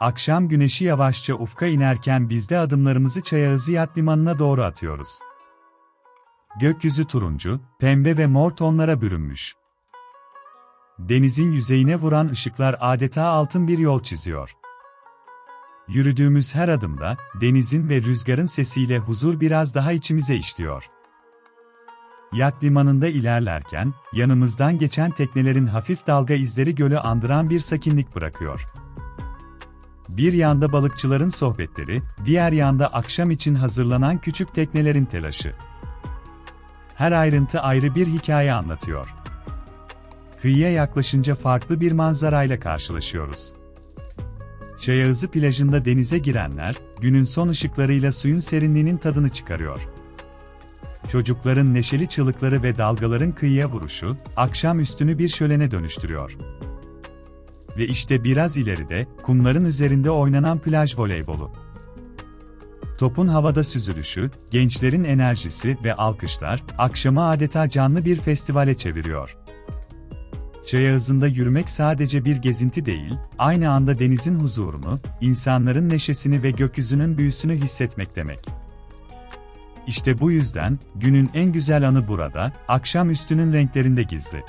Akşam güneşi yavaşça ufka inerken biz de adımlarımızı Çayağızı Yat Limanı'na doğru atıyoruz. Gökyüzü turuncu, pembe ve mor tonlara bürünmüş. Denizin yüzeyine vuran ışıklar adeta altın bir yol çiziyor. Yürüdüğümüz her adımda, denizin ve rüzgarın sesiyle huzur biraz daha içimize işliyor. Yat limanında ilerlerken, yanımızdan geçen teknelerin hafif dalga izleri gölü andıran bir sakinlik bırakıyor. Bir yanda balıkçıların sohbetleri, diğer yanda akşam için hazırlanan küçük teknelerin telaşı. Her ayrıntı ayrı bir hikaye anlatıyor. Kıyıya yaklaşınca farklı bir manzarayla karşılaşıyoruz. Çayağızı plajında denize girenler, günün son ışıklarıyla suyun serinliğinin tadını çıkarıyor. Çocukların neşeli çığlıkları ve dalgaların kıyıya vuruşu, akşam üstünü bir şölene dönüştürüyor. Ve işte biraz ileride, kumların üzerinde oynanan plaj voleybolu. Topun havada süzülüşü, gençlerin enerjisi ve alkışlar, akşamı adeta canlı bir festivale çeviriyor. Çayağızında yürümek sadece bir gezinti değil, aynı anda denizin huzurunu, insanların neşesini ve gökyüzünün büyüsünü hissetmek demek. İşte bu yüzden, günün en güzel anı burada, akşam üstünün renklerinde gizli.